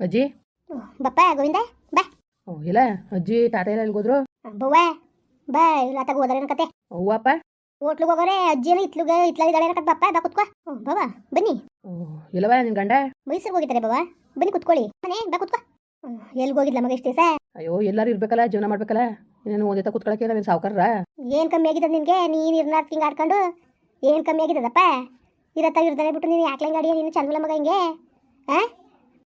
ಅಜ್ಜಿ? ಬಪ್ಪ ಗೋವಿಂದ ಬಾ. ಓ ಇಲ್ಲ ಅಜ್ಜಿ ತಾತ ಎಲ್ಲ ಎಲ್ಗೋದ್ರು ಬವ್ವ ಬಾ ಇಲ್ಲ ತಗ ಹೋದ್ರೆ ಕತೆ ಅವ್ವಪ್ಪ ಹೋಟ್ಲಿಗೆ ಹೋಗೋರೆ ಅಜ್ಜಿನ ಇತ್ಲುಗ ಇತ್ಲಾಗಿದ್ದಾಳೆ ಏನಕತ್ ಬಪ್ಪ? ಬಾ ಕುತ್ಕೋ. ಹ್ಞೂ ಬನ್ನಿ. ಓ ಇಲ್ಲವ ನಿನ್ ಗಂಡ? ಮೈಸೂರಿಗೆ ಹೋಗಿದ್ದಾರೆ ಬವಾ ಬನ್ನಿ ಕುತ್ಕೊಳ್ಳಿ. ಮನೆ ಬಾ ಕುತ್ಕೋ. ಎಲ್ಲಿಗೆ ಹೋಗಿದ್ಲ ಮಗ ಇಷ್ಟೇ ದಿವಸ? ಅಯ್ಯೋ ಎಲ್ಲರೂ ಇರ್ಬೇಕಲ್ಲ ಜೀವನ ಮಾಡ್ಬೇಕಲ್ಲ. ನೀನು ಒಂದೇ ಕುತ್ಕೊಳಕ್ಕೆ ನಾವೇನು ಸಾವುಕಾರ್ರ? ಏನು ಕಮ್ಮಿ ಆಗಿದೆ ನಿನಗೆ? ನೀನು ಇರ್ನಾರ್ದು ಹಿಂಗೆ ಆಡ್ಕೊಂಡು ಏನು ಕಮ್ಮಿ ಆಗಿದ್ದದಪ್ಪ ಇರತ್ತ ಇರ್ದಾನೆ ಬಿಟ್ಟು ನೀನು ಯಾಕೆ ಗಾಡಿ ನೀನು ಚಂದಲ್ಲ ಮಗ ಹಿಂಗೆ? ಹಾಂ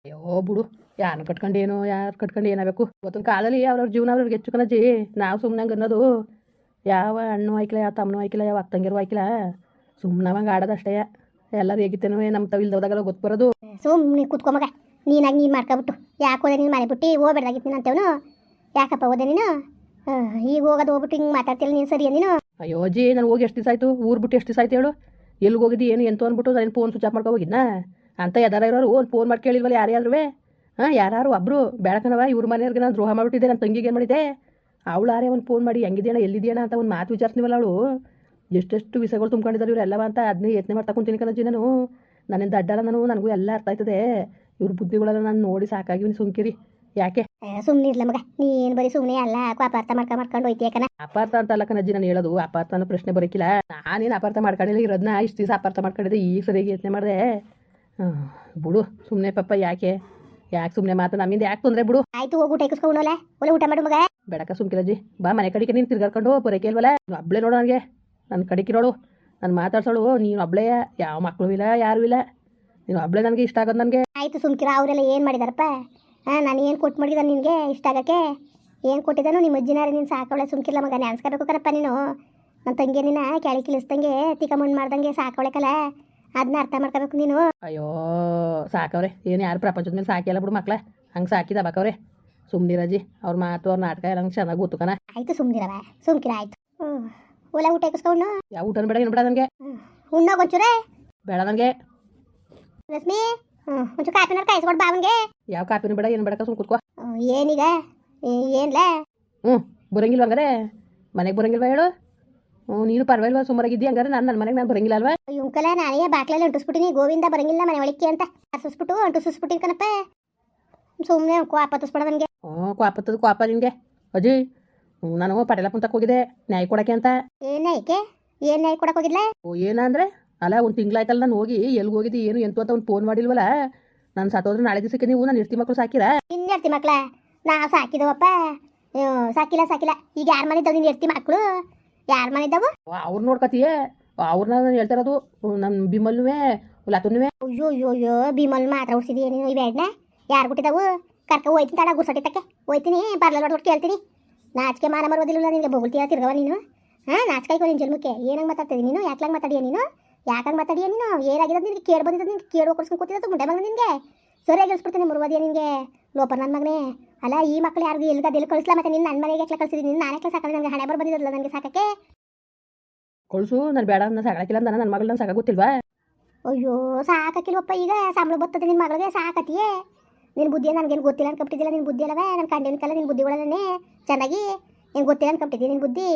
ಅಯ್ಯೋ ಬಿಡು. ಯಾರು ಕಟ್ಕೊಂಡು ಏನೋ ಯಾರು ಕಟ್ಕೊಂಡು ಏನಾಗಬೇಕು? ಇವತ್ತಿನ ಕಾಲದಲ್ಲಿ ಅವ್ರವ್ರ ಜೀವನ ಅವ್ರಿಗೆ ಹೆಚ್ಚು ಕಣಜ್ಜಿ. ನಾವು ಸುಮ್ಮನೆ ಅನ್ನೋದು. ಯಾವ ಹಣ್ಣು ಆಯ್ಕಿಲ್ಲ ಯಾವ ತಮ್ಮನೂ ಆಯ್ಕಿಲ್ಲ ಯಾವ ಅತ್ತಂಗಿರು ಆಯ್ಕಿಲ್ಲ. ಸುಮ್ಮನೆ ಅವಂಗೆ ಆಡೋದಷ್ಟೇ ಎಲ್ಲರೂ ಹೇಗಿತ್ತೇನೋ ನಮ್ಮ ತಾವು ಇಲ್ದೋದಾಗೆಲ್ಲ ಗೊತ್ತು ಬರೋದು. ಸುಮ್ಮನೆ ಕೂತ್ಕೊಂಬಗ ನೀನಾಗಿ ನೀನು ಮಾಡ್ಕೊಬಿಟ್ಟು. ಯಾಕೆ ಹೋದೆ ನೀನು ಮನೆ ಬಿಟ್ಟು? ಹೋಗ್ಬೇಡ್ದಾಗಿತ್ತು ನೀನು ಅಂತೇವನು. ಯಾಕಪ್ಪ ಹೋದೆ ನೀನು? ಈಗ ಹೋಗೋದು ಹೋಗ್ಬಿಟ್ಟು ಹಿಂಗೆ ಮಾತಾಡ್ತಿಲ್ಲ ನೀನು ಸರಿ ನೀನು ಅಯ್ಯೋ ಜಿ ನಾನು ಹೋಗಿ ಎಷ್ಟು ದಿವಸ ಆಯಿತು? ಊರು ಬಿಟ್ಟು ಎಷ್ಟು ದಿವಸ ಆಯ್ತು ಹೇಳು? ಎಲ್ಲಿಗೆ ಹೋಗಿದ್ದು ಏನು ಎಂತ ಅಂದ್ಬಿಟ್ಟು ನಾನು ಫೋನ್ ಸ್ವಿಚ್ ಆಫ್ ಮಾಡ್ಕೊ ಹೋಗಿದ್ನಾ? ಅಂತ ಎದಾರ ಇರೋರು ಒಂದು ಫೋನ್ ಮಾಡಿ ಕೇಳಿಲ್ವಲ್ಲ ಯಾರ್ಯಾರು ಹಾಂ ಯಾರು ಒಬ್ಬರು ಬೆಳಕನವ ಇವ್ರ ಮನೆಯವ್ರಿಗೆ ನಾನು ದ್ರೋಹ ಮಾಡಿಬಿಟ್ಟಿದ್ದೆ ನನ್ನ ತಂಗಿಗೆ ಏನು ಮಾಡಿದೆ? ಅವಳಾರೇ ಒಂದು ಫೋನ್ ಮಾಡಿ ಹೆಂಗಿದೆಯಣ ಎಲ್ಲಿದೆಯಣ್ಣ ಅಂತ ಒಂದು ಮಾತು ವಿಚಾರಿಸ್ತೀವಲ್ಲ ಅವಳು? ಎಷ್ಟೆಷ್ಟು ವಿಷಯಗಳು ತುಂಬ್ಕೊಂಡಿದ್ದಾರೆ ಇವರೆಲ್ಲ ಅಂತ ಅದನ್ನೇ ಯತ್ನೆ ಮಾಡ್ತಾ ಕುಂತೀನಿ ಕಣಜ್ಜಿ ನಾನು. ನನ್ನಿಂದ ಅಡ್ಡಲ್ಲ ನಾನು ನನಗೂ ಎಲ್ಲ ಅರ್ಥ ಆಯ್ತದೆ. ಇವ್ರ ಬುದ್ಧಿಗಳೆಲ್ಲ ನಾನು ನೋಡಿ ಸಾಕಾಗಿ ಸುಮ್ಕಿರಿ. ಯಾಕೆ? ಸುಮ್ಮನೆ ಇರ್ಲ ಮಗ. ನೀನು ಬರೀ ಸುಮ್ಮನೆ ಅಲ್ಲ ಅಪಾರ್ಥ ಮಾಡ್ಕೊಂಡು ಮಾಡ್ಕೊಂಡು ಹೋಯ್ತೀಯಕನ ಅಪಾರ್ಥ ಅಂತ ಅಲ್ಲ ಕಣಜ್ಜಿ ನಾನು ಹೇಳೋದು. ಅಪಾರ್ಥ ಅನ್ನೋ ಪ್ರಶ್ನೆ ಬರೋಕಿಲ್ಲ. ನಾನೇನು ಅಪಾರ್ಥ ಮಾಡ್ಕೊಂಡಿಲ್ಲ ಇರೋದನ್ನ ಇಷ್ಟು ದಿವಸ ಅಪಾರ್ಥ ಮಾಡ್ಕೊಂಡಿದ್ದೆ ಈಗ ಸರಿಯಾಗಿ ಯತ್ನೆ ಮಾಡಿದೆ. ಬಿಡು ಸುಮ್ಮನೆ ಪಪ್ಪ ಯಾಕೆ? ಯಾಕೆ ಸುಮ್ಮನೆ ಮಾತು ನಮ್ಮಿಂದ ಯಾಕೆ ತೊಂದರೆ ಬಿಡು? ಆಯ್ತು ಹೋಗು ಎಕ್ಸ್ಕೊಂಡೋಲ್ಲ ಒಳ್ಳೆ ಊಟ ಮಾಡು ಮಗ. ಬೆಳಕ ಸುಮ್ಕಿರಜ್ಜಿ ಬಾ ಮನೆ ಕಡಿಕೆ ನೀನು ತಿರ್ಗಾಡ್ಕೊಂಡು ಬರೋಕೆ ಇಲ್ವಲ್ಲ? ಅಬ್ಳೆ ನೋಡು ನನಗೆ. ನನ್ನ ಕಡೆಗಿರೋಳು ನಾನು ಮಾತಾಡ್ಸೋಳು. ನೀನು ಒಬ್ಳೆ ಯಾವ ಮಕ್ಕಳು ಇಲ್ಲ ಯಾರು ಇಲ್ಲ. ನೀನು ಅಬ್ಳೆ ನನಗೆ ಇಷ್ಟ ಆಗೋದು ನನಗೆ. ಆಯ್ತು ಸುಮ್ಕಿರ ಅವರೆಲ್ಲ ಏನು ಮಾಡಿದಾರಪ್ಪ? ಹಾಂ ನಾನು ಏನು ಕೊಟ್ಟು ಮಾಡಿದ ನಿನಗೆ ಇಷ್ಟ ಆಗಕ್ಕೆ? ಏನು ಕೊಟ್ಟಿದ್ದಾನು ನಿಮ್ಮ ಅಜ್ಜಿನಾರ ನೀನು ಸಾಕವಳೆ ಸುಮ್ಕಿರ್ಲ ಮಗ. ನೆನ್ಸ್ಕೋಬೇಕು ಕರಪ್ಪ ನೀನು. ನನ್ನ ತಂಗಿ ನಿನ್ನ ಕೆಳಗೆ ಕಿಳಿಸ್ದಂಗೆ ತಿಕ್ಕ ಮಣ್ಣು ಮಾಡ್ದಂಗೆ ಸಾಕವಳೆಕಲ್ಲ ಅದನ್ನ ಅರ್ಥ ಮಾಡ್ಕೋಬೇಕು ನೀನು. ಅಯ್ಯೋ ಸಾಕವ್ರೆ. ಏನು ಯಾರು ಪ್ರಪಂಚದ ಮೇಲೆ ಸಾಕಿಲ್ಲ ಬಿಡು ಮಕ್ಳ. ಹಂಗೆ ಸಾಕಿದ ಬಾಕವ್ರೆ. ಸುಮ್ನಿರಜಿ ಅವ್ರ ಮಾತು ಅವ್ರ ನಾಟಕ ಎಲ್ಲ ಹಂಗೆ ಚೆನ್ನಾಗಿ ಗೊತ್ತುಕನ ಆಯ್ತು ಸುಮ್ನಿರವ. ಸುಮ್ಕಿರ ಆಯ್ತು. ಹ್ಞೂ ಒಳ್ಳೆ ಊಟ ಇಕ್ಕಿಸ್ಕೊಂಡು ಯಾವ ಊಟನ ಬೇಡ ಏನು ಬೇಡ ನನಗೆ. ಉಣ್ಣೋಗ ಒಂಚೂರೇ. ಬೇಡ ನನಗೆ. ರಶ್ಮಿ. ಹ್ಞೂ ಒಂಚೂರು ಕಾಪಿನ ಕಾಯಿಸ್ಕೊಡು ಬಾವನ್ಗೆ ಯಾವ ಕಾಪಿನ ಬೇಡ ಏನು ಬೇಡ ಸುಮ್ ಕುತ್ಕೋ. ಏನೀಗ? ಏನ್ಲೇ? ಹ್ಮ್. ಹ್ಞೂ ಬರಂಗಿಲ್ವ ಹಂಗಾರೆ? ಮನೆಗೆ ಬರಂಗಿಲ್ವ ಹೇಳು? ನೀನು ಪರವಾಗಿಲ್ವಾ ಸುಮಾರಾಗಿದ್ದಿ ಹಂಗಾರೆ ನಾನು ನನ್ನ ಮನೆಗೆ ನಾನು ಬರಂಗಿಲ್ಲ ಅಲ್ವಾ ಇವಂಕಲ ನಾನೇ ಬಾಕ್ಲಲ್ಲಿ ಅಂಟಿಸ್ಬಿಟ್ಟಿನಿ. ಗೋವಿಂದ ಬರಂಗಿಲ್ಲ ಮನೆ ಒಳಕ್ಕೆ ಅಂತ. ಹಸಿಸ್ಬಿಟ್ಟು ಅಂಟಿಸ್ಬಿಟ್ಟಿನಿ ಕಣಪ್ಪ. ಸುಮ್ಮನೆ ಕೋಪ ಹತ್ತಿಸ್ಬೇಡ ನನಗೆ. ಹ್ಞೂ ಕ್ವಾಪತ್ತದ ಕ್ವಾಪ ನಿನಗೆ. ಅಜಿ ನಾನು ಪಟೇಲ ಪುಂತಕ್ಕೆ ಹೋಗಿದೆ ನ್ಯಾಯ ಕೊಡಕ್ಕೆ ಅಂತ. ಏನಾಯ್ಕೆ ಏನು ನ್ಯಾಯ ಕೊಡಕ್ಕೆ ಹೋಗಿಲ್ಲ ಓ ಏನಂದ್ರೆ ಅಲ್ಲ ಒಂದು ತಿಂಗಳಾಯ್ತಲ್ಲ ನಾನು ಹೋಗಿ. ಎಲ್ಲಿ ಹೋಗಿದ್ದಿ ಏನು ಎಂತು ಅಂತ ಒಂದು ಫೋನ್ ಮಾಡಿಲ್ವಲ್ಲ? ನಾನು ಸತ್ತೋದ್ರೆ ನಾಳೆ ದಿವಸಕ್ಕೆ ನೀವು ನಾನು ಇರ್ತಿ ಮಕ್ಕಳು ಸಾಕಿರಾ? ಇನ್ನು ಇರ್ತಿ ಮಕ್ಕಳ ನಾ ಸಾಕಿದವಪ್ಪ. ಸಾಕಿಲ್ಲ ಸಾಕಿಲ್ಲ. ಈಗ ಯಾರ ಮನೆ ತಗೊಂಡು ನೀನು ಇರ್ತಿ ಮಕ್ಕಳು ಯಾರ ಮನೆ ಇದಾವ? ಅವ್ರು ನೋಡ್ಕತೀಯೇ ಅವ್ರನ್ನ ನಾನು ಹೇಳ್ತಾ ಇರೋದು ನನ್ನ ಬಿಮಲ್ನುವೆ ಲತುನುವೆ ಅಯ್ಯೋ ಅಯ್ಯೋ ಅಯ್ಯೋ ಬಿಮಲ್ ಮಾತ್ರ ಉಡ್ಸಿದಿ ನೀನು ಇವೆ ಎಡ್ನ ಯಾರು ಕೊಟ್ಟಿದ್ದಾವು ಕರ್ಕ ಹೋಯ್ತೀನಿ ತಡ ಗುರ್ಸಟ್ಟಿ ತಕ್ಕೆ ಹೋಯ್ತೀನಿ ಬರ್ಲ ನೋಡ್ಬಿಟ್ಟು ಕೇಳ್ತೀನಿ ನಾಚಿಕೆ ಮಾನ ಮರೋದಿಲ್ಲ ನಿನಗೆ ಬೊಗಳ್ತೀಯ ತಿರ್ಗವ ನೀನು? ಹಾಂ ನಾಚಿಕೆ ಆಯ್ಕೊ ನಿನ್ನ ಜನ್ಮಕ್ಕೆ. ಏನಂಗೆ ಮಾತಾಡ್ತೀನಿ ನೀನು? ಯಾಕ್ಲಂಗೆ ಮಾತಾಡಿಯ ನೀನು? ಯಾಕಂಗೆ ಮಾತಾಡಿಯ ನೀನು? ಏನಾಗಿರೋದು ನಿನಗೆ ಕೇಳಿ ಬಂದಿದ್ದು ನಿನ್ಗೆ ಕೇಳಿ ಕೊಡ್ಸ್ಕೊಂಡು ಕೂತಿದ್ದು ಮುಂಡೆ ಬಂದ ನಿನಗೆ? ಸರಿಯಾಗಿ ಇಳಿಸ್ಬಿಡ್ತೀನಿ ಮುರುವದಿಯ ನಿನಗೆ. ಲೋಪ ನನ್ನ ಮಗನೇ. ಅಲ್ಲ ಈ ಮಕ್ಳು ಯಾರಿಗೂ ಎಲ್ಲಿ ಕಳಿಸ್ಲಾ ಮತ್ತೆ ನಿನ್ನ ನನ್ನ ಮನೆಗೆ ಯಾಕೆ ಕಳಿಸಿದ್ದೀನಿ ನಿನ್ನ ನಾನೇ ಸಾಕಲ್ಲ ನನಗೆ ಹಣೆ ಬರ್ ಬಂದಿದ್ದಲ್ಲ ನನಗೆ ಸಾಕಕ್ಕೆ? ಕಳಿಸು ನಾನು ಬೇಡ ನಾನು ಸಾಕಾಕಿಲ್ಲ ಅಂತ ನನ್ನ ಮಗಳನ್ನ ಸಾಕಾಗುತ್ತಿಲ್ವಾ ಅಯ್ಯೋ ಸಾಕಾಕಿಲ್ವಪ್ಪ ಈಗ? ಸಂಬಳ ಬರ್ತದೆ ನಿನ್ನ ಮಗಳಿಗೆ ಸಾಕತಿಯೇ? ನಿನ್ನ ಬುದ್ಧಿ ನನಗೇನು ಗೊತ್ತಿಲ್ಲ ಅನ್ಕೊಬಿಟ್ಟಿದ್ದಿಲ್ಲ ನಿನ್ನ ಬುದ್ಧಿ ಅಲ್ಲವೇ ನನ್ನ ಕಂಡಿನಕಲ್ಲ ನಿನ್ನ ಬುದ್ಧಿಗಳನ್ನೇ? ಚೆನ್ನಾಗಿ? ಏನು ಗೊತ್ತಿಲ್ಲ ಅನ್ಕೊಬಿಟ್ಟಿದ್ದೀನಿ ನಿನ್ನ ಬುದ್ಧಿ?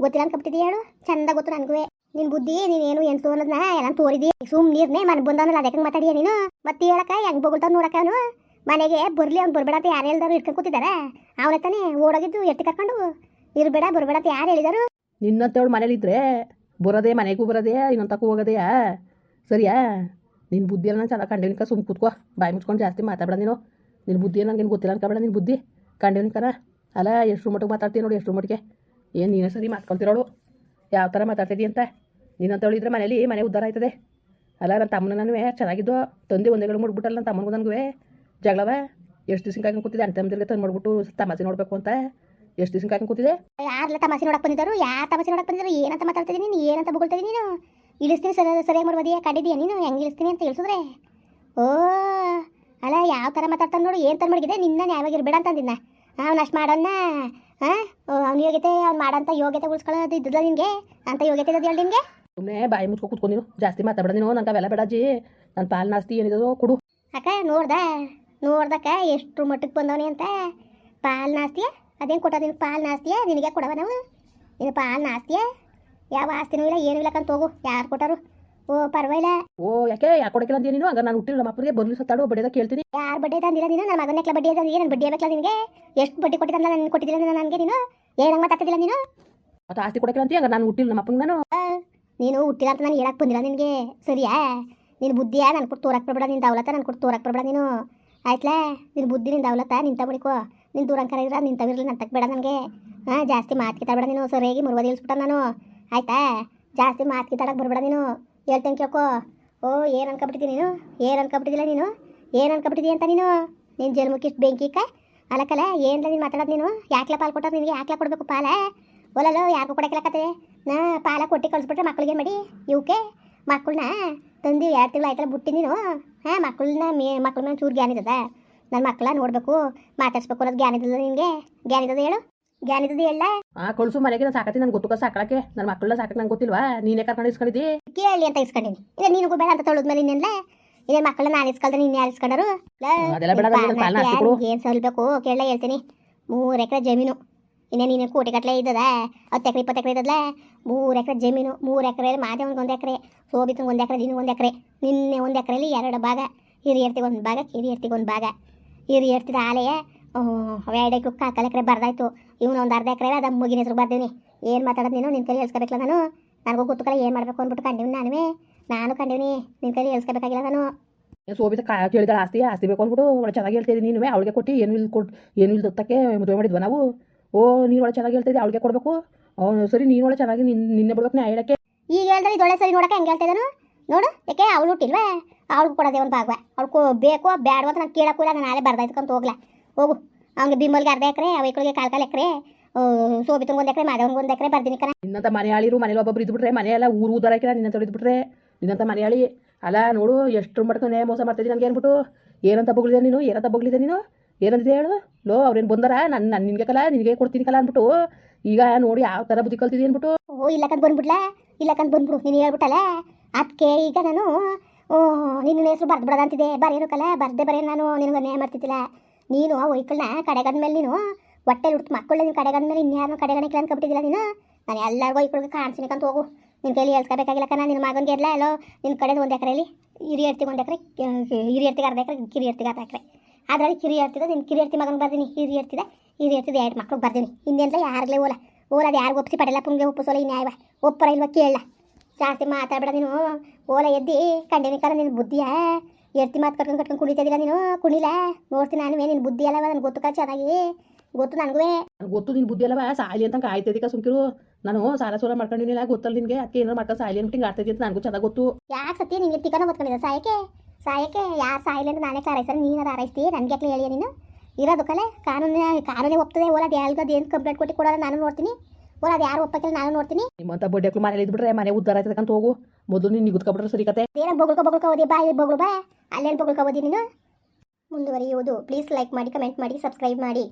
ಗೊತ್ತಿಲ್ಲ ಅನ್ಕೊಬಿಟ್ಟಿದ್ದೀಯ ಹೇಳು? ಚಂದ ಗೊತ್ತು ನನಗೂ ನಿನ್ನ ಬುದ್ಧಿ ನೀನೇನು ಎಂಟು ಅನ್ನೋದನ್ನ ಎಲ್ಲ ತೋರಿದಿ. ಸುಮ್ ನೀರ್ನೇ ಮನೆ ಬಂದವನಲ್ಲ ಅದಕ್ಕೆ ಮಾತಾಡಿಯ ನೀನು? ಮತ್ತೆ ಹೇಳಕ್ಕ ಹೆಂಗ್ ಬೊಗಳ್ತಾವ ನೋಡಕ್ಕ ಅವನು? ಮನೆಗೆ ಬರ್ಲಿ ಅವ್ನು ಬರ್ಬೇಡ ಅಂತ ಯಾರು ಹೇಳ್ದಾರು ಇಟ್ಕೊಂಡು ಕೂತಿದ್ದಾರೆ ಅವನ ತಾನೇ ಓಡೋಗಿದ್ದು ಎತ್ತಿ ಕರ್ಕೊಂಡು ಇರ್ಬೇಡ ಬರ್ಬೇಡ ಅಂತ ಯಾರು ಹೇಳಿದಾರು? ನಿನ್ನಂತೇಳು ಮನೇಲಿದ್ರೆ ಬರೋದೇ, ಮನೆಗೂ ಬರೋದೇ ಇನ್ನೊಂದು ಹೋಗೋದೆಯಾ ಸರಿಯಾ? ನಿನ್ನ ಬುದ್ಧಿ ಅಲ್ಲ ನಾನು ಚೆನ್ನಾಗಿ ಕಂಡಿನಿಕ ಸುಮ್ಮ ಕೂತ್ಕೋ. ಬಾಯಿ ಮುಚ್ಕೊಂಡು ಜಾಸ್ತಿ ಮಾತಾಡಬೇಡ ನೀನು. ನಿನ್ನ ಬುದ್ಧಿ ನನಗೆ ನನಗೇನು ಗೊತ್ತಿಲ್ಲ ಅನ್ಕೋಬೇಡ ನಿನ್ನ ಬುದ್ಧಿ. ಕಂಡಿನಿಕರ ಅಲ್ಲ ಎಷ್ಟು ಮಟ್ಟಿಗೆ ಮಾತಾಡ್ತೀನಿ ನೋಡಿ ಎಷ್ಟು ಮಟ್ಟಿಗೆ. ಏನು ನೀನೇ ಸರಿ ಮಾತ್ಕೊಳ್ತಿರೋಳು? ಯಾವ ಥರ ಮಾತಾಡ್ತಿದ್ದಿ ಅಂತ? ನೀನಂತೇಳು ಇದ್ರೆ ಮನೇಲಿ ಮನೆ ಉದ್ಧಾರ ಆಯ್ತದೆ. ಅಲ್ಲ ನನ್ನ ತಮ್ಮನ ನಾನು ಚೆನ್ನಾಗಿದ್ದು, ತಂದೆ ಒಂದೇಗಳು ಮುಡ್ಬಿಟ್ಟಲ್ಲ ನನ್ನ ತಮ್ಮನಿಗೂ ನನಗೂ ಜಗಳವ ಎಷ್ಟು ದಿವಸ ಕಾಯ್ಕೊಂಡು ಕೂತಿದೆ ಅಂತ ತಮ್ಮದಿರ್ಗೆ ತಂದು ಮಾಡ್ಬಿಟ್ಟು ತಮಾಸೆ ನೋಡಬೇಕು ಅಂತ. ಎಷ್ಟು ದಿವಸ ಕಾಯ್ಕೊಂಡು ಕೂತಿದೆ ಯಾರೆಲ್ಲ ತಮಾಸೆ ನೋಡಕ್ ಬಂದಿದ್ದಾರು? ಯಾರು ತಮಾಸೆ ನೋಡಕ್ ಬಂದಿದ್ರು ಏನಂತ ಮಾತಾಡ್ತಿದ್ದೀನಿ ನೀನು? ಏನಂತ ಬೊಗಳ್ತಿದ್ದೀನಿ ನೀನು? ಇಳಿಸ್ತೀನಿ ಸರಿ ಸರಿಯಾಗಿ ಮಾಡ್ಬೋದಿಯ ಕಂಡಿದ್ದೀಯ ನೀನು? ಹೆಂಗೆ ಇಳಿಸ್ತೀನಿ ಅಂತ ಇಳಿಸಿದ್ರೆ? ಓ ಅಲ್ಲ ಯಾವ ಥರ ಮಾತಾಡ್ತಾನೆ ನೋಡು? ಏನು ತಂದು ಮಾಡಿದೆ ನಿನ್ನ ಯಾವಾಗ ಇರಬೇಡ ಅಂತಂದಿನ ಅವ್ನು ಅಷ್ಟು ಮಾಡೋಣ ಹಾಂ ಅವ್ನು ಯೋಗ್ಯತೆ ಅವ್ನು ಮಾಡಂತ ಯೋಗ್ಯತೆ ಉಳಿಸ್ಕೊಳ್ಳೋದು ಇದ್ದಲ್ಲ ನಿನಗೆ? ಅಂತ ಯೋಗ್ಯತೆ ಇದ್ದದ್ದು ಹೇಳಿ ನಿನಗೆ? ಸುಮ್ಮನೆ ಬಾಯಿ ಮುಚ್ಕೊ ಕೂತ್ಕೊಂಡು ನೀನು. ಜಾಸ್ತಿ ಮಾತಾಡೋಣ ನೀನು. ನಂಗೆ ಅವೆಲ್ಲ ಬೇಡಾಜಿ ನನ್ನ ಪಾಲ್ನಾಸ್ತಿ ಏನಿದೋ ಕೊಡು. ಅಕ್ಕ ನೋಡ್ದ? ನೋಡ್ದಕ್ಕ ಎಷ್ಟು ಮಟ್ಟಕ್ಕೆ ಬಂದವನಿ ಅಂತ? ಪಾಲ್ ನಾಸ್ತಿಯ? ಅದೇನು ಕೊಟ್ಟ ನಿನಗೆ ಪಾಲ್ ನಾಸ್ತಿಯ? ನಿನಗೆ ಕೊಡವ ನಾವು? ನಿನ್ನ ಪಾಲ್ ನಾಸ್ತಿಯ? ಯಾವ ಆಸ್ತಿನೂ ಇಲ್ಲ ಏನೂ ಇಲ್ಲ ಕಂತ ಹೋಗು ಯಾರು ಕೊಟ್ಟರು? ಓ ಪರವಾಗಿಲ್ಲ. ಓ ಯಾಕೆ? ಯಾಕೆ ಕೊಡಕಿಲ್ಲ ಅಂತ ನೀನು? ಹಂಗ ನಾನು ಹುಟ್ಟಿಲ್ಲ ನಮ್ಮ ಅಪ್ಪನಿಗೆ ಬರ್ಲಿ ಸತ್ತಾಡು ಬಡಿದ ಕೇಳ್ತೀನಿ. ಯಾರು ಬಡ್ಡಿ ತಂದಿಲ್ಲ ನೀನು? ನನ್ನ ಮಗನಕ್ಕೆ ಬಡ್ಡಿ ತಂದಿಲ್ಲ ಏನು ಬಡ್ಡಿ ಬೇಕಲ್ಲ ನಿನಗೆ? ಎಷ್ಟು ಬಡ್ಡಿ ಕೊಟ್ಟಿದ್ದಲ್ಲ ನಾನು ಕೊಟ್ಟಿದ್ದಿಲ್ಲ ನನಗೆ ನೀನು? ಏನಂಗೆ ಮಾತಾಡ್ತಿಲ್ಲ ನೀನು? ಮತ್ತೆ ಆಸ್ತಿ ಕೊಡಕಿಲ್ಲ ಅಂತ ಹಂಗ ನಾನು ಹುಟ್ಟಿಲ್ಲ ನಮ್ಮ ಅಪ್ಪನ ನಾನು. ನೀನು ಹುಟ್ಟಿಲ್ಲ ಅಂತ ನಾನು ಹೇಳಕ್ ಬಂದಿಲ್ಲ ನಿನಗೆ. ಸರಿಯಾ? ನೀನು ಬುದ್ಧಿಯಾ? ನನ್ ಕೊಟ್ಟು ತೋರಕ್ ಬರಬೇಡ ನಿನ್ನ ದೌಲತ್ತ ನನ್ ಕೊಟ್ಟು ತೋರಕ್ ಬರಬೇಡ ನೀನು. ಆಯ್ತಲಾ? ನಿನ್ನ ಬುದ್ಧಿ ನಿಂದ ಅವಲತ್ತ ನಿಂತ ಬಿಡಿಕೋ ನಿನ್ನ ದೂರಂಕರ ಇದ್ರ ನಿಂತವಿರ್ಲಿ ನನ್ನ ತಕ್ಕಬೇಡ ನನಗೆ. ಹಾಂ, ಜಾಸ್ತಿ ಮಾತು ಕಿತ್ತಾಡ ನೀನು. ಸರಿಯಾಗಿ ಮುರುವದಿ ಇಳಿಸ್ಬಿಟ್ಟ ನಾನು. ಆಯ್ತಾ? ಜಾಸ್ತಿ ಮಾತು ಕಿತ್ತಾಡಕ್ಕೆ ಬರಬೇಡ ನೀನು. ಹೇಳ್ತೇನೆ ಕೇಳ್ಕೊ. ಓ, ಏನು ಅನ್ಕೊಬಿಟ್ಟಿದ್ದೀನಿ ನೀನು? ಏನು ಅನ್ಕೊಬಿಟ್ಟಿದ್ದಿಲ್ಲ ನೀನು? ಏನು ಅನ್ಕೊಬಿಟ್ಟಿದ್ದೀಯ ಅಂತ ನೀನು? ನಿನ್ನ ಜನ್ಮಕ್ಕೆ ಇಷ್ಟು ಬೆಂಕಿ ಕ ಅಲಕ್ಕಲ್ಲ ಏನಿಲ್ಲ ನೀನು ಮಾತಾಡೋದು ನೀನು? ಯಾಕ್ಲ ಪಾಲು ಕೊಟ್ಟರೆ ನಿನಗೆ? ಯಾಕ್ಲ ಕೊಡಬೇಕು ಪಾಲ? ಓಲಲ್ಲೋ ಯಾರಿಗೂ ಕೊಡಕ್ಕಿಲ್ಲಕತ್ತೆ ನಾ ಪಾಲ ಕೊಟ್ಟು ಕಳಿಸ್ಬಿಟ್ರೆ ಮಕ್ಳಿಗೆ ಮಾಡಿ? ಇವಕ್ಕೆ ಮಕ್ಕಳನ್ನ ತಂದು ಎರಡು ತಿಂಗಳು ಆಯ್ತಲ್ಲ ಬಿಟ್ಟು ನೀನು? ಹಾಂ ಮಕ್ಕಳನ್ನ ಮೇ ಮಕ್ಳ ಮೇಲೆ ಚೂರು ಗ್ಯಾನ್ ಇದ್ದದ. ನನ್ನ ಮಕ್ಕಳ ನೋಡಬೇಕು ಮಾತಾಡ್ಸ್ಬೇಕು ಅನ್ನೋದು ಗ್ಯಾನ್ ಇದ್ದದ ನಿನಗೆ? ಗ್ಯಾನ್ ಇದ್ದದ ಹೇಳು. ಗ್ಯಾನ್ ಇದ್ದದ ಹೇಳ. ಆ ಕೊಳಸು ಮನೆಗೆ ನಾನು ಸಾಕತಿ ನನ್ನ ಸಾಕಳಕ್ಕೆ. ನನ್ನ ಮಕ್ಕಳ ಸಾಕಕ್ಕೆ ನಂಗೆ ಗೊತ್ತಿಲ್ವಾ? ನೀನೇ ಕರ್ಕೊಂಡು ಇಸ್ಕೊಂಡಿದ್ದಿ? ಕೇಳಿ ಅಂತ ಇಸ್ಕೊಂಡಿನಿ. ಇಲ್ಲ ನೀನು ಬೇಡ ಅಂತ ತೊಳೆದ್ಮೇಲೆ ಇನ್ನೆಲ್ಲ. ಇದೇ ಮಕ್ಕಳನ್ನ ನಾನು ಇಸ್ಕೊಳ್ದೆ ನೀನು ಯಾರು ಇಸ್ಕೊಂಡರು. ಏನು ಸಲ್ಬೇಕು ಕೇಳ ಹೇಳ್ತೀನಿ. ಮೂರು ಎಕರೆ ಜಮೀನು. ಇನ್ನೇ ನೀನು ಕೋಟಿ ಗಟ್ಟಲೆ ಇದ್ದದ? ಹತ್ತು ಎಕರೆ, ಇಪ್ಪತ್ತು ಎಕರೆ ಇದ್ದದಲ್ಲ ಮೂರು ಎಕರೆ ಜಮೀನು, ಮೂರು ಎಕರೆ ಮಾದೇ ಒಂದು ಎಕರೆ ಸೋಬಿತಂಗೆ ಒಂದು ಎಕರೆ ದಿನ ಒಂದು ಎಕರೆ. ನಿನ್ನೆ ಒಂದು ಎಕರೆಯಲ್ಲಿ ಎರಡು ಭಾಗ ಹಿರಿಯರ್ತಿಗೆ ಒಂದು ಭಾಗ ಕಿರಿಯರ್ತಿಗೆ ಒಂದು ಭಾಗ. ಹಿರಿಯರ್ತಿದ ಆಲೆಯ ಎರಡು ಎಕರೆ ಕಾಕಲ್ ಎಕರೆ ಬರ್ದಾಯ್ತು. ಇವನು ಒಂದು ಅರ್ಧ ಎಕರೆ ಅದ, ಮುಗಿನ ಹೆಸರು ಬರ್ದೀನಿ ಏನು ಮಾತಾಡೋದು ನೀನು? ನಿನ್ನ ಕೈಲಿ ಹೇಳ್ಸ್ಕೊಬೇಕಲ್ಲ ನಾನು? ನನಗೂ ಗೊತ್ತುಕಲ್ಲ ಏನು ಮಾಡಬೇಕು ಅಂದ್ಬಿಟ್ಟು ಕಂಡಿವ್ನಿ ನಾನುವೇ. ನಾನು ಕಂಡಿವ್ನಿ ನಿನ್ನ ಕೈಲಿ ಹೇಳ್ಸ್ಕೊಬೇಕಾಗಿಲ್ಲ ನಾನು. ಸೋಬಿತ ಕಾ ಕೇಳಿದಾಳೆ ಆಸ್ತಿ ಆಸ್ತಿ ಬೇಕು ಅಂದ್ಬಿಟ್ಟು ಚೆನ್ನಾಗಿ ಹೇಳ್ತೀನಿ ನೀನು ಅವಳಿಗೆ ಕೊಟ್ಟು, ಏನು ಇಲ್ಲಿ ಕೊಟ್ಟು ಏನು ಇಲ್ಲಿ ದತ್ತಕ್ಕೆ ಮದುವೆ ಮಾಡಿದ್ವ ನಾವು. ಓ ನೀನು ಒಳ್ಳೆ ಚೆನ್ನಾಗಿ ಹೇಳ್ತಿದ್ದೆ ಅವಳಿಗೆ ಕೊಡಬೇಕು? ಅವನು ಸರಿ ನೀನು ಒಳ್ಳೆ ಚೆನ್ನಾಗಿ ನಿನ್ನ ನಿನ್ನೆ ಬಿಡ್ಬೇಕು ನಾ ಹೇಳಕ್ಕೆ. ಈಗ ಹೇಳಿದ್ರೆ ಇದೊಳ್ಳೆ ಸರಿ ನೋಡಕ್ಕೆ ಹೆಂಗೆ ಹೇಳ್ತಾ ಇದ್ದಾನು? ನೋಡು ಯಾಕೆ ಅವಳು ಹುಟ್ಟಿಲ್ವೇ? ಅವಳು ಕೊಡೋದೇ ಒಂದು ಭಾಗವ. ಅವಳು ಬೇಕೋ ಬೇಡವೋ ಅಂತ ನಾನು ಕೇಳಕ್ಕೂ ಇಲ್ಲ ನಾನು ನಾಳೆ ಬರ್ದಾಯ್ತಕ್ಕಂತ ಹೋಗ್ಲಾ. ಹೋಗು. ಅವ್ನಿಗೆ ಬಿಂಬಲ್ಗೆ ಅರ್ಧ ಎಕರೆ ಅವೈಕಳಿಗೆ ಕಾಲ್ ಕಾಲು ಎಕರೆ ಸೋಬಿತಂಗೆ ಒಂದು ಎಕರೆ ಮಾದವನ್ಗೆ ಒಂದು ಎಕರೆ ಬರ್ದಿನಿ ಕಣ. ನಿನ್ನಂತ ಮನೆಯಾಳಿರು ಮನೇಲಿ ಒಬ್ಬೊಬ್ರು ಇದ್ಬಿಟ್ರೆ ಮನೆಯೆಲ್ಲ ಊರು ಊದರ ನಿನ್ನ ನಿನ್ನಂತ ಇದ್ಬಿಟ್ರೆ ನಿನ್ನಂತ ಮನೆಯಾಳಿ. ಅಲ್ಲ ನೋಡು ಎಷ್ಟು ಮಾಡ್ತಾನೆ ಮೋಸ ಮಾಡ್ತಿದ್ದೀನಿ ನನಗೆ ಅಂದ್ಬಿಟ್ಟು. ಏನಂತ ಬಗ್ಲಿದೆ ನೀನು? ಏನಂತ ಬಗ್ಲಿದೆ ನೀನು? ಏನಂದಿದೆ ಹೇಳು? ಲೋ, ಅವ್ರೇನು ಬಂದಾರ? ನನ್ನ ನನ್ ನಿನಗೆ ಕಲ, ನಿನಗೆ ಕೊಡ್ತೀನಿ ಕಲ ಅಂದ್ಬಿಟ್ಟು ಈಗ ನೋಡಿ ಯಾವ ತರ ಬುದ್ಧಿ ಕಲ್ತಿದ್ದೀನಿ ಅಂದ್ಬಿಟ್ಟು. ಓ ಇಲ್ಲಕ್ಕಂತ ಬಂದ್ಬಿಡ್ಲ? ಇಲ್ಲಕ್ಕಂತ ಬಂದ್ಬಿಡು, ನೀನು ಹೇಳ್ಬಿಟ್ಟಲ್ಲ? ಅದಕ್ಕೆ ಈಗ ನಾನು, ಓ, ನಿನ್ನ ಹೆಸರು ಬರ್ದು ಬಿಡೋದು ಅಂತಿದೆ ಕಲ? ಬರ್ದೆ ಬರೇ ನಾನು? ನಿನಗೆ ನ್ಯಾಯ ಮಾಡ್ತಿದ್ದಿಲ್ಲ. ನೀನು ಆ ವೈಕಲ್ನ ಕಡೆಗಂದ ಮೇಲೆ ನೀನು ಹೊಟ್ಟೆಲಿ ಹುಡ್ತು ಮಕ್ಕಳು ನೀನು ಕಡೆಗಂದ ಮೇಲೆ ಇನ್ಯಾರನ್ನ ಕಡೆಗಣಿಕ್ಲ ಅನ್ಕೊಬಿಟ್ಟಿದ್ದಿಲ್ಲ ನೀನು? ನಾನು ಎಲ್ಲರಿಗೂ ವೈಕಲ್ಗೆ ಅಂತ ಹೋಗು. ನಿನ್ನ ಕೈಲಿ ಹೇಳ್ಸ್ಕೋಬೇಕಾಗಿಲ್ಲ ಕಣ. ನಿನ್ನ ಮಗನಿಗೆ ಎಲ್ಲ ಎಲ್ಲೋ ನಿನ್ನ ಕಡೆದು ಒಂದು ಎಕರೆಯಲ್ಲಿ ಹಿರಿಯರ್ತಿಗೆ ಒಂದು ಎಕರೆ ಹಿರಿಯರ್ತಿಗೆ ಅರ್ಧ ಎಕರೆ ಕಿರಿಯರ್ತಿಗೆ ಅರ್ಧ ಎಕರೆ. ಅದರಲ್ಲಿ ಕಿರಿಯರ್ತಿದ ನಿನ್ನ ಕಿರಿಯರ್ತಿ ಮಗನಿಗೆ ಬರ್ತೀನಿ ಹಿರಿಯರ್ತಿದ ಹಿರಿಯರ್ತಿದ ಎರಡು ಮಕ್ಳಿಗೆ ಬರ್ತೀನಿ ಹಿಂದೆಲ್ಲ ಯಾರಿಗಲೇ ಓಲ. ಓಲ ಅದು ಯಾರಿಗೂ ಒಪ್ಪಿಸಿ ಪಡೆಯಲ್ಲ ಪುಂಗೆ ಒಪ್ಪಿಸೋಲ್ಲ ಈ ಒಪ್ಪರ ಇಲ್ವಾ ಕೇಳಲ್ಲ ಜಾಸ್ತಿ ಮಾತಾಡ್ಬೇಡ ನೀನು. ಓಲ ಎದ್ದಿ ಕಂಡಿನಿ ಕರ ನಿನ್ನ ಬುದ್ಧಿಯ? ಎರ್ತಿ ಮಾತು ಕಟ್ಕೊಂಡು ಕಟ್ಕೊಂಡು ಕುಣಿತಿದ್ದಿಲ್ಲ ನೀನು? ಕುಣಿಲ? ನೋಡ್ತೀನಿ ನಾನು ನಿನ್ನ ಬುದ್ಧಿ ಅಲ್ಲವ? ನನಗೆ ಗೊತ್ತು ಚೆನ್ನಾಗಿ. ಗೊತ್ತು ನನಗೂ ಗೊತ್ತು ನಿನ್ನ ಬುದ್ಧಿ ಅಲ್ಲವ? ಸಾಯಲಿ ಅಂತ ಕಾಯ್ತಿದ್ದಕ್ಕೆ ಸುಮ್ಕಿರು. ನಾನು ಸಾಲ ಸೋಲ ಮಾಡ್ಕೊಂಡಿನಿಲ್ಲ ಗೊತ್ತಲ್ಲ ನಿನಗೆ? ಅದಕ್ಕೆ ಏನಾರು ಮಾಡ್ಕೊಂಡು ಸಾಯಲಿ ಅಂತ ಹಿಂಗೆ ಆಡ್ತಿದ್ದೆ ಅಂತ ನನಗೂ ಚೆನ್ನಾಗಿ ಗೊತ್ತು. ಯಾಕೆ ಸತ್ಯ? ನಿಂಗೆ ತಿಕ್ಕನ ಓದ್ಕೊಂಡಿದ್ದ ಸಾಯಕ್ಕೆ? ಸಾಯಕ್ಕೆ ಯಾರು ಸಾಯಿಲ್ಲ ಅಂತ ನಾನೇ ಕಾರೈಸ್ತಾರೆ ನೀನು ಹಾರೈಸ್ತಿ ನನಗೆ ಯಾಕೆ ಹೇಳಿಯ ನೀನು? ಇರೋದು ಕಲೆ ಕಾನೂನೇ ಕಾನೂನೇ ಒಪ್ತದೆ ಓಲ ಅದು ಯಾಲ್ಗದು ಏನು ಕಂಪ್ಲೇಂಟ್ ಕೊಟ್ಟು ಕೊಡೋಲ್ಲ ನಾನು ನೋಡ್ತೀನಿ. ಓಲ್ ಅದು ಯಾರು ಒಪ್ಪಕ್ಕೆ ನಾನು ನೋಡ್ತೀನಿ. ನಿಮ್ಮಂತ ಬಡ್ಡೆಕ್ಳು ಮನೇಲಿ ಇದ್ಬಿಟ್ರೆ ಮನೆ ಉದ್ದಾರ ಆಯ್ತಕ್ಕಂತ ಹೋಗು ಮೊದಲು ನೀನು ನಿಗುದ್ಕೊಬಿಟ್ರೆ ಸರಿ ಕತೆ. ಏನೋ ಬೊಗಳ್ಕೊ ಬೊಗಳ್ಕೊ ಓದಿ ಬಾ ಬೊಗಳು ಬಾ. ಅಲ್ಲೇನು ಬೊಗಳ್ಕೊ ಓದಿ ನೀನು? ಮುಂದುವರಿಯುವುದು. ಪ್ಲೀಸ್ ಲೈಕ್ ಮಾಡಿ ಕಮೆಂಟ್ ಮಾಡಿ ಸಬ್ಸ್ಕ್ರೈಬ್ ಮಾಡಿ.